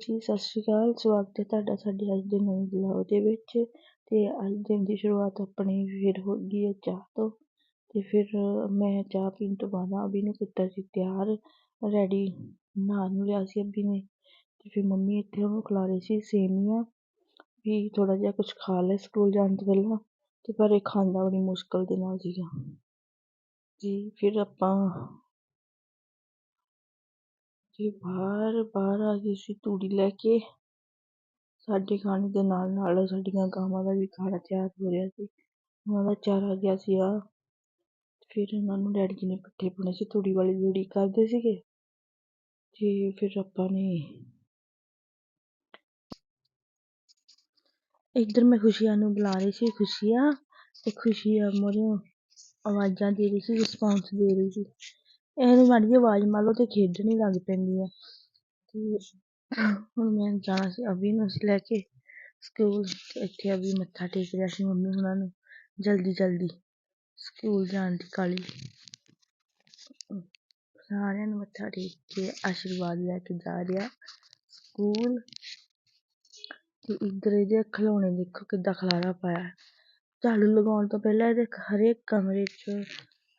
ਜੀ, ਸਤਿ ਸ਼੍ਰੀ ਅਕਾਲ। ਸਵਾਗਤ ਹੈ ਤੁਹਾਡਾ, ਸਾਡੇ ਅੱਜ ਦੇ ਨਵੇਂ ਵਲੌਗ ਦੇ ਵਿੱਚ। ਤੇ ਅੱਜ ਦਿਨ ਦੀ ਸ਼ੁਰੂਆਤ ਆਪਣੀ ਫਿਰ ਹੋ ਗਈ ਹੈ ਚਾਹ ਤੋਂ। ਤੇ ਫਿਰ ਮੈਂ ਚਾਹ ਪੀਣ ਤੋਂ ਬਾਅਦ ਅਭੀ ਨੂੰ ਕੀਤਾ ਸੀ ਤਿਆਰ, ਰੈਡੀ। ਨਹਾ ਨੂੰ ਲਿਆ ਸੀ ਅਭੀ ਨੇ। ਤੇ ਫਿਰ ਮੰਮੀ ਇੱਥੇ ਉਹਨੂੰ ਖਿਲਾ ਰਹੀ ਸੀ ਸੇਵੀਆਂ ਵੀ ਥੋੜਾ ਜਿਹਾ ਕੁਝ ਖਾ ਲੈ ਸਕੂਲ ਜਾਣ ਤੋਂ ਪਹਿਲਾਂ। ਤੇ ਪਰ ਇਹ ਖਾਂਦਾ ਬੜੀ ਮੁਸ਼ਕਲ ਦੇ ਨਾਲ ਸੀਗਾ। ਜੀ, ਫਿਰ ਆਪਾਂ ਜੀ ਬਾਹਰ ਬਾਹਰ ਆ ਗਏ ਸੀ ਤੂੜੀ ਲੈ ਕੇ ਸਾਡੇ ਖਾਣੇ ਦੇ ਨਾਲ ਨਾਲ ਸਾਡੀਆਂ ਗਾਵਾਂ ਦਾ ਵੀ ਖਾਣਾ ਤਿਆਰ ਹੋ ਰਿਹਾ ਸੀ। ਉਹਨਾਂ ਦਾ ਚਾਰਾ ਗਿਆ ਸੀ ਫਿਰ ਉਹਨਾਂ ਨੂੰ ਡੈਡੀ ਜੀ ਨੇ ਪੱਠੇ ਪਾਉਣੇ ਸੀ ਤੂੜੀ ਵਾਲੀ ਜੂੜੀ ਕਰਦੇ ਸੀਗੇ। ਤੇ ਫਿਰ ਆਪਾਂ ਨੇ ਇੱਧਰ ਮੈਂ ਖੁਸ਼ੀਆਂ ਨੂੰ ਬੁਲਾ ਰਹੀ ਸੀ, ਖੁਸ਼ੀਆਂ ਤੇ ਖੁਸ਼ੀਆਂ ਮੋਰਿਓ ਆਵਾਜ਼ਾਂ ਦੇ ਰਹੀ ਸੀ ਰਿਸਪੌਂਸ ਦੇ ਰਹੀ ਸੀ। ਇਹਨੂੰ ਮਾੜੀ ਜਿਹੀ ਆਵਾਜ਼ ਮਾਰ ਲਓ ਤੇ ਖੇਡਣ ਲੱਗ ਪੈਂਦੀ ਹੈ ਤੇ ਹੁਣ ਮੈਂ ਜਾਣਾ ਸੀ ਅਭੀ ਨੂੰ ਅਸੀਂ ਲੈ ਕੇ ਸਕੂਲ ਇੱਥੇ ਅਭੀ ਮੱਥਾ ਟੇਕ ਰਿਹਾ ਸੀ ਮੰਮੀ ਹੁਣਾਂ ਨੂੰ, ਜਲਦੀ ਜਲਦੀ ਸਕੂਲ ਜਾਣ ਦੀ ਕਾਹਲੀ। ਸਾਰਿਆਂ ਨੂੰ ਮੱਥਾ ਟੇਕ ਕੇ ਆਸ਼ੀਰਵਾਦ ਲੈ ਕੇ ਜਾ ਰਿਹਾ ਸਕੂਲ। ਤੇ ਇਧਰ ਇਹਦੇ ਖਿਡੌਣੇ ਦੇਖੋ ਕਿੱਦਾਂ ਖਲਾਰਾ ਪਾਇਆ। ਝਾੜੂ ਲਗਾਉਣ ਤੋਂ ਪਹਿਲਾਂ ਇਹਦੇ ਹਰੇਕ ਕਮਰੇ 'ਚ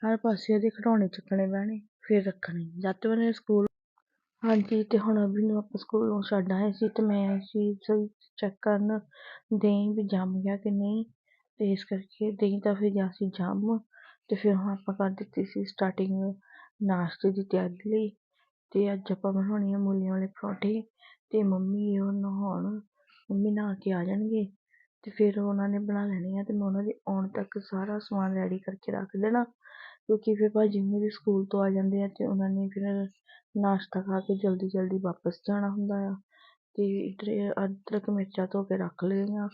ਹਰ ਪਾਸੇ ਇਹਦੇ ਖਿਡੌਣੇ ਚੁੱਕਣੇ ਬਹਿਣੇ ਫਿਰ ਰੱਖਣੇ। ਜਦ ਤੱਕ ਇਹਨੇ ਸਕੂਲ ਹਾਂਜੀ, ਤੇ ਹੁਣ ਅਭੀ ਨੂੰ ਆਪਾਂ ਸਕੂਲੋਂ ਛੱਡ ਆਏ ਸੀ ਤੇ ਮੈਂ ਆਈ ਸੀ ਚੈੱਕ ਕਰਨ ਦਹੀਂ ਵੀ ਜੰਮ ਗਿਆ ਕਿ ਨਹੀਂ, ਤੇ ਇਸ ਕਰਕੇ ਦਹੀਂ ਤਾਂ ਫਿਰ ਗਿਆ ਸੀ ਜੰਮ। ਤੇ ਫਿਰ ਹੁਣ ਆਪਾਂ ਕਰ ਦਿੱਤੀ ਸੀ ਸਟਾਰਟਿੰਗ ਨਾਸ਼ਤੇ ਦੀ ਤਿਆਰੀ ਲਈ, ਤੇ ਅੱਜ ਆਪਾਂ ਬਣਾਉਣੀ ਆ ਮੂਲੀਆਂ ਵਾਲੇ ਪਰੌਂਠੇ, ਤੇ ਮੰਮੀ ਉਹ ਨਹਾਉਣ, ਮੰਮੀ ਨਹਾ ਕੇ ਆ ਜਾਣਗੇ। ਤੇ ਫਿਰ ਉਹਨਾਂ ਨੇ ਬਣਾ ਲੈਣੇ ਆ ਤੇ ਮੈਂ ਉਹਨਾਂ ਦੇ ਆਉਣ ਤੱਕ ਸਾਰਾ ਸਮਾਨ ਰੈਡੀ ਕਰਕੇ ਰੱਖ ਦੇਣਾ। ਕਿਉਂਕਿ ਫਿਰ ਭਾਜੀ ਵੀ ਸਕੂਲ ਤੋਂ ਆ ਜਾਂਦੇ ਆ ਤੇ ਉਹਨਾਂ ਨੇ ਫਿਰ ਨਾਸ਼ਤਾ ਖਾ ਕੇ ਜਲਦੀ ਜਲਦੀ ਵਾਪਸ ਜਾਣਾ ਹੁੰਦਾ ਆ। ਤੇ ਇੱਧਰ ਅਦਰਕ ਮਿਰਚਾਂ ਧੋ ਕੇ ਰੱਖ ਲਈਆਂ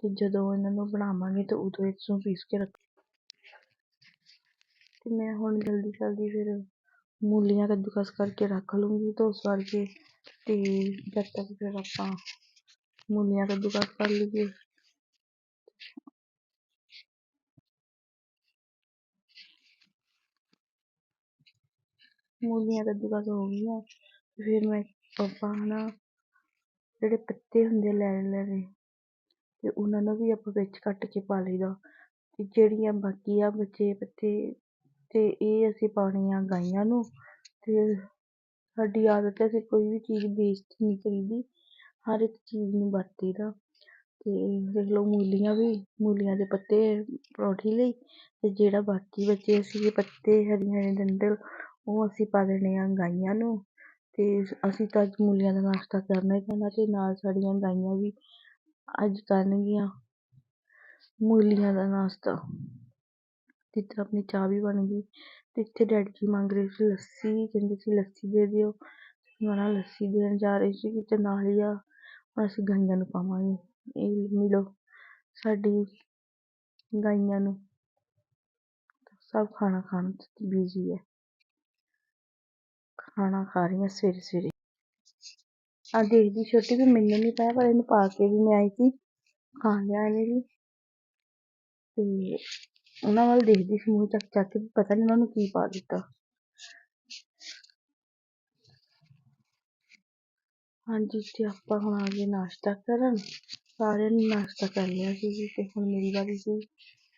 ਤੇ ਜਦੋਂ ਇਹਨਾਂ ਨੂੰ ਬਣਾਵਾਂਗੇ ਤਾਂ ਉਦੋਂ ਇਸ ਨੂੰ ਪੀਸ ਕੇ ਰੱਖ ਤੇ ਮੈਂ ਹੁਣ ਜਲਦੀ ਜਲਦੀ ਫਿਰ ਮੂਲੀਆਂ ਕੱਦੂਕਸ ਕਰਕੇ ਰੱਖ ਲੂੰਗੀ ਧੋ ਸਵਾਰ ਕੇ ਤੇ ਜਦ ਤੱਕ ਫਿਰ ਆਪਾਂ ਮੂਲੀਆਂ ਕੱਦੂਕਸ ਕਰ ਲਈਏ ਮੂਲੀਆਂ ਕੱਦੂਕਸ ਹੋ ਗਈਆਂ ਫਿਰ ਮੈਂ ਆਪਾਂ ਨਾ ਜਿਹੜੇ ਪੱਤੇ ਹੁੰਦੇ ਲੈਣੇ ਲੈਣੇ ਤੇ ਉਹਨਾਂ ਨੂੰ ਵੀ ਆਪਾਂ ਵਿੱਚ ਕੱਟ ਕੇ ਪਾ ਲਈਦਾ ਤੇ ਜਿਹੜੀਆਂ ਬਾਕੀ ਆ ਬਚੇ ਪੱਤੇ, ਤੇ ਇਹ ਅਸੀਂ ਪਾਉਣੇ ਆ ਗਾਈਆਂ ਨੂੰ। ਤੇ ਸਾਡੀ ਆਦਤ ਹੈ ਅਸੀਂ ਕੋਈ ਵੀ ਚੀਜ਼ ਵੇਸਟ ਨਹੀਂ ਕਰੀਦੀ, ਹਰ ਇੱਕ ਚੀਜ਼ ਨੂੰ ਵਰਤੀਦਾ ਤੇ ਦੇਖ ਲਓ ਮੂਲੀਆਂ ਵੀ, ਮੂਲੀਆਂ ਦੇ ਪੱਤੇ ਪਰੌਂਠੀ ਲਈ, ਤੇ ਜਿਹੜਾ ਬਾਕੀ ਬਚੇ ਸੀਗੇ ਪੱਤੇ ਹਰੀਆਂ ਹਰੀਆਂ ਡੰਡਲ ਉਹ ਅਸੀਂ ਪਾ ਦੇਣੇ ਆ ਗਾਈਆਂ ਨੂੰ, ਤੇ ਅਸੀਂ ਤਾਂ ਅੱਜ ਮੂਲੀਆਂ ਦਾ ਨਾਸ਼ਤਾ ਕਰਨਾ ਹੀ ਕਰਨਾ, ਤੇ ਨਾਲ ਸਾਡੀਆਂ ਗਾਈਆਂ ਵੀ ਅੱਜ ਕਰਨਗੀਆਂ ਮੂਲੀਆਂ ਦਾ ਨਾਸ਼ਤਾ। ਤੇ ਇੱਧਰ ਆਪਣੀ ਚਾਹ ਵੀ ਬਣ ਗਈ, ਤੇ ਇੱਥੇ ਡੈਡੀ ਜੀ ਮੰਗ ਰਹੇ ਸੀ ਲੱਸੀ, ਕਹਿੰਦੇ ਸੀ ਲੱਸੀ ਦੇ ਦਿਓ। ਮੈਂ ਲੱਸੀ ਦੇਣ ਜਾ ਰਹੇ ਸੀ ਤੇ ਨਾਲ ਹੀ ਆ, ਹੁਣ ਅਸੀਂ ਗਾਈਆਂ ਨੂੰ ਪਾਵਾਂਗੇ। ਇਹ ਮਿਲੋ ਸਾਡੀ ਗਾਈਆਂ ਨੂੰ। ਸਭ ਖਾਣਾ ਖਾਣ 'ਚ ਬਿਜ਼ੀ ਹੈ। ਖਾਣਾ ਖਾ ਰਹੀ ਹਾਂ ਸਵੇਰੇ ਸਵੇਰੇ। ਆ ਦੇਖਦੀ ਛੋਟੀ ਵੀ ਮੈਨੂੰ ਨਹੀਂ ਪਾਇਆ ਪਰ ਇਹਨੂੰ ਪਾ ਕੇ ਵੀ ਮੈਂ ਆਈ ਸੀ। ਖਾ ਲਿਆ ਇਹਨੇ ਵੀ। ਤੇ ਉਹਨਾਂ ਵੱਲ ਦੇਖਦੀ ਸੀ ਮੂੰਹ ਚੱਕ ਚੱਕ ਕੇ ਪਤਾ ਨਹੀਂ ਉਹਨਾਂ ਨੂੰ ਕੀ ਪਾ ਦਿੱਤਾ। ਹਾਂਜੀ, ਤੇ ਆਪਾਂ ਹੁਣ ਆ ਗਏ ਨਾਸ਼ਤਾ ਕਰਨ। ਸਾਰਿਆਂ ਨੇ ਨਾਸ਼ਤਾ ਕਰ ਲਿਆ ਸੀ ਤੇ ਹੁਣ ਮੇਰੀ ਵਾਰੀ ਸੀ।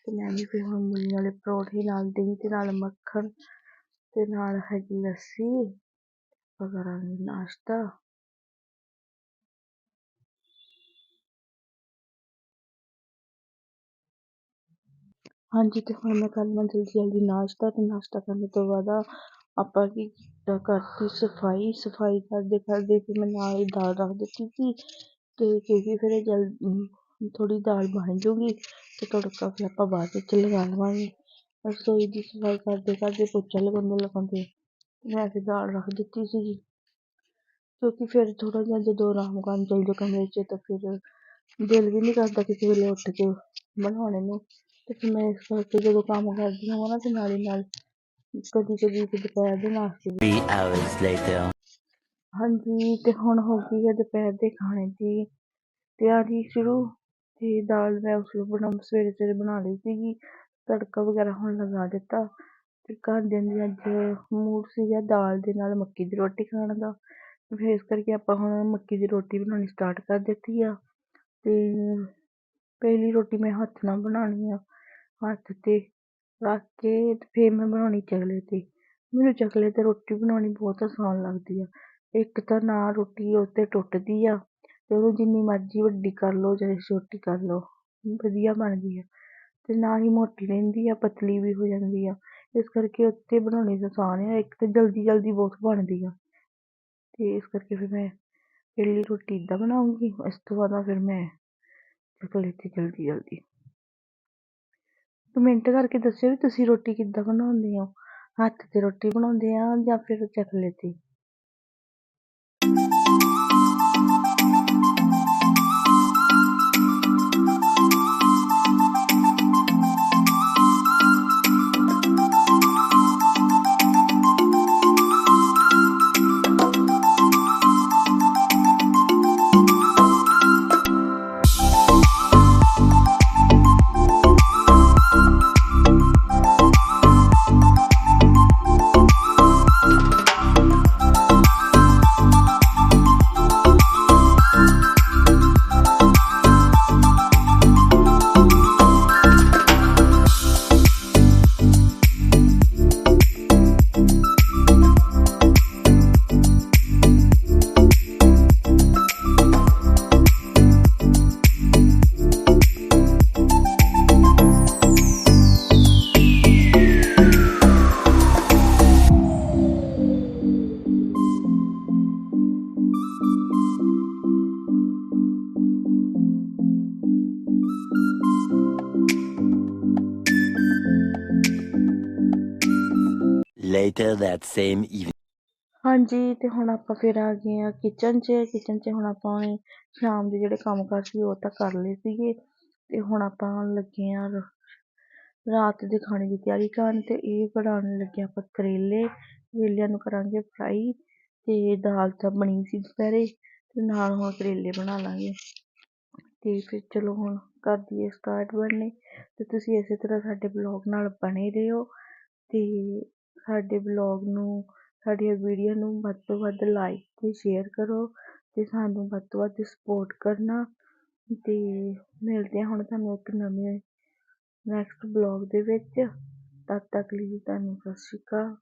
ਤੇ ਮੈਂ ਵੀ ਫਿਰ ਹੁਣ ਮੂਲੀਆਂ ਵਾਲੇ ਪਰੌਂਠੇ ਨਾਲ ਦਹੀਂ ਤੇ ਨਾਲ ਮੱਖਣ ਤੇ ਨਾਲ ਹੈਗੀ ਲੱਸੀ। ਆਪਾਂ ਕਰਾਂਗੇ ਨਾਸ਼ਤਾ ਹਾਂਜੀ ਤੇ ਹੁਣ ਮੈਂ ਕਰ ਲਵਾਂ ਜਲਦੀ ਜਲਦੀ ਨਾਸ਼ਤਾ ਤੇ ਨਾਸ਼ਤਾ ਕਰਨ ਤੋਂ ਬਾਅਦ ਆਪਾਂ ਕੀ ਕੀਤਾ ਕਰਤੀ ਸਫ਼ਾਈ ਸਫ਼ਾਈ ਕਰਦੇ ਕਰਦੇ ਫਿਰ ਮੈਂ ਨਾਲ ਹੀ ਦਾਲ ਰੱਖ ਦਿੱਤੀ ਸੀ ਤੇ ਕਿਉਂਕਿ ਫਿਰ ਜਲ ਥੋੜ੍ਹੀ ਦਾਲ ਬਣ ਜੂਗੀ ਤੇ ਤੜਕਾ ਫਿਰ ਆਪਾਂ ਬਾਅਦ ਵਿੱਚ ਲਗਾ ਲਵਾਂਗੇ ਰਸੋਈ ਦੀ ਸਫ਼ਾਈ ਕਰਦੇ ਕਰਦੇ ਪੋਚਾ ਲਗਾਉਂਦੇ ਲਗਾਉਂਦੇ ਮੈਂ ਫਿਰ ਦਾਲ ਰੱਖ ਦਿੱਤੀ ਸੀਗੀ। ਕਿਉਂਕਿ ਫਿਰ ਥੋੜ੍ਹਾ ਜਿਹਾ ਜਦੋਂ ਆਰਾਮ ਕਰਨ ਚਲ ਕਮਰੇ 'ਚ ਤਾਂ ਫਿਰ ਦਿਲ ਵੀ ਨਹੀਂ ਕਰਦਾ ਕਿਸੇ ਵੇਲੇ ਉੱਠ ਕੇ ਬਣਾਉਣੇ ਨੂੰ। ਤੇ ਫਿਰ ਮੈਂ ਇਸ ਕਰਕੇ ਜਦੋਂ ਕੰਮ ਕਰਦੀ ਹਾਂ ਨਾ ਤੇ ਨਾਲ ਹੀ ਨਾਲ ਕਦੀ ਕਦੀ ਦੁਪਹਿਰ ਦੇ ਨਾਸ਼ਤੇ hours later. ਹਾਂਜੀ ਤੇ ਹੁਣ ਹੋ ਗਈ ਹੈ ਦੁਪਹਿਰ ਦੇ ਖਾਣੇ ਦੀ ਤਿਆਰੀ ਸ਼ੁਰੂ। ਤੇ ਦਾਲ ਮੈਂ ਉਸ ਨੂੰ ਬਣਾ ਸਵੇਰੇ ਸਵੇਰੇ ਬਣਾ ਲਈ ਸੀਗੀ। ਤੜਕਾ ਵਗੈਰਾ ਹੁਣ ਲਗਾ ਦਿੱਤਾ। ਅਤੇ ਘਰਦਿਆਂ ਦੀ ਅੱਜ ਮੂਡ ਸੀਗਾ ਦਾਲ ਦੇ ਨਾਲ ਮੱਕੀ ਦੀ ਰੋਟੀ ਖਾਣ ਦਾ। ਫਿਰ ਇਸ ਕਰਕੇ ਆਪਾਂ ਹੁਣ ਮੱਕੀ ਦੀ ਰੋਟੀ ਬਣਾਉਣੀ ਸਟਾਰਟ ਕਰ ਦਿੱਤੀ ਆ। ਅਤੇ ਪਹਿਲੀ ਰੋਟੀ ਮੈਂ ਹੱਥ ਨਾਲ ਬਣਾਉਣੀ ਆ। ਹੱਥ 'ਤੇ ਰੱਖ ਕੇ ਫਿਰ ਮੈਂ ਬਣਾਉਣੀ ਚਕਲੇ 'ਤੇ। ਮੈਨੂੰ ਚਕਲੇ 'ਤੇ ਰੋਟੀ ਬਣਾਉਣੀ ਬਹੁਤ ਆਸਾਨ ਲੱਗਦੀ ਆ। ਇੱਕ ਤਾਂ ਨਾ ਰੋਟੀ ਉਹ 'ਤੇ ਟੁੱਟਦੀ ਆ ਅਤੇ ਉਹਨੂੰ ਜਿੰਨੀ ਮਰਜ਼ੀ ਵੱਡੀ ਕਰ ਲਓ, ਚਾਹੇ ਛੋਟੀ ਕਰ ਲਓ, ਵਧੀਆ ਬਣਦੀ ਆ। ਅਤੇ ਨਾ ਹੀ ਮੋਟੀ ਰਹਿੰਦੀ ਆ, ਪਤਲੀ ਵੀ ਹੋ ਜਾਂਦੀ ਆ। ਇਸ ਕਰਕੇ ਉੱਥੇ 'ਤੇ ਬਣਾਉਣੀ ਆਸਾਨ ਆ, ਇੱਕ ਤਾਂ ਜਲਦੀ ਜਲਦੀ ਬਹੁਤ ਬਣਦੀ ਆ। ਅਤੇ ਇਸ ਕਰਕੇ ਫਿਰ ਮੈਂ ਪਹਿਲੀ ਰੋਟੀ ਇੱਦਾਂ ਬਣਾਊਂਗੀ, ਇਸ ਤੋਂ ਬਾਅਦ ਫਿਰ ਮੈਂ ਚਕਲੇ 'ਤੇ ਜਲਦੀ ਜਲਦੀ। ਕਮੈਂਟ ਕਰਕੇ ਦੱਸਿਓ ਵੀ ਤੁਸੀਂ ਰੋਟੀ ਕਿੱਦਾਂ ਬਣਾਉਂਦੇ ਹੋ? ਹੱਥ 'ਤੇ ਰੋਟੀ ਬਣਾਉਂਦੇ ਆ ਜਾਂ ਫਿਰ ਚਕਲੇ 'ਤੇ? Later that same evening. ਹਾਂਜੀ, ਤੇ ਹੁਣ ਆਪਾਂ ਫਿਰ ਆ ਗਏ ਹਾਂ ਕਿਚਨ 'ਚ। ਕਿਚਨ 'ਚ ਹੁਣ ਆਪਾਂ ਨੇ ਸ਼ਾਮ ਦੇ ਜਿਹੜੇ ਕੰਮ ਕਾਰ ਸੀ ਉਹ ਤਾਂ ਕਰ ਲਏ ਸੀਗੇ। ਤੇ ਹੁਣ ਆਪਾਂ ਲੱਗੇ ਹਾਂ ਰਾਤ ਦੇ ਖਾਣੇ ਦੀ ਤਿਆਰੀ ਕਰਨ ਤੇ ਇਹ ਬਣਾਉਣ ਲੱਗੇ ਆਪਾਂ ਕਰੇਲੇ। ਕਰੇਲਿਆਂ ਨੂੰ ਕਰਾਂਗੇ ਫਰਾਈ ਤੇ ਦਾਲ ਤਾਂ ਬਣੀ ਸੀ ਦੁਪਹਿਰੇ ਤੇ ਨਾਲ ਹੁਣ ਕਰੇਲੇ ਬਣਾ ਲਾਂਗੇ। ਤੇ ਫਿਰ ਚਲੋ ਹੁਣ ਕਰ ਦਈਏ ਸਟਾਰਟ ਬਣਨੇ। ਅਤੇ ਤੁਸੀਂ ਇਸੇ ਤਰ੍ਹਾਂ ਸਾਡੇ ਬਲੌਗ ਨਾਲ ਬਣੇ ਰਹੋ। ਤੇ ਸਾਡੇ ਬਲੌਗ ਨੂੰ, ਸਾਡੀਆਂ ਵੀਡੀਓ ਨੂੰ ਵੱਧ ਤੋਂ ਵੱਧ ਲਾਈਕ ਅਤੇ ਸ਼ੇਅਰ ਕਰੋ ਅਤੇ ਸਾਨੂੰ ਵੱਧ ਤੋਂ ਵੱਧ ਸਪੋਰਟ ਕਰਨਾ ਅਤੇ ਮਿਲਦੇ ਹਾਂ ਹੁਣ ਤੁਹਾਨੂੰ ਇੱਕ ਨਵੇਂ ਨੈਕਸਟ ਬਲੋਗ ਦੇ ਵਿੱਚ, ਤਦ ਤੱਕ ਲਈ ਤੁਹਾਨੂੰ ਸਤਿ ਸ਼੍ਰੀ ਅਕਾਲ।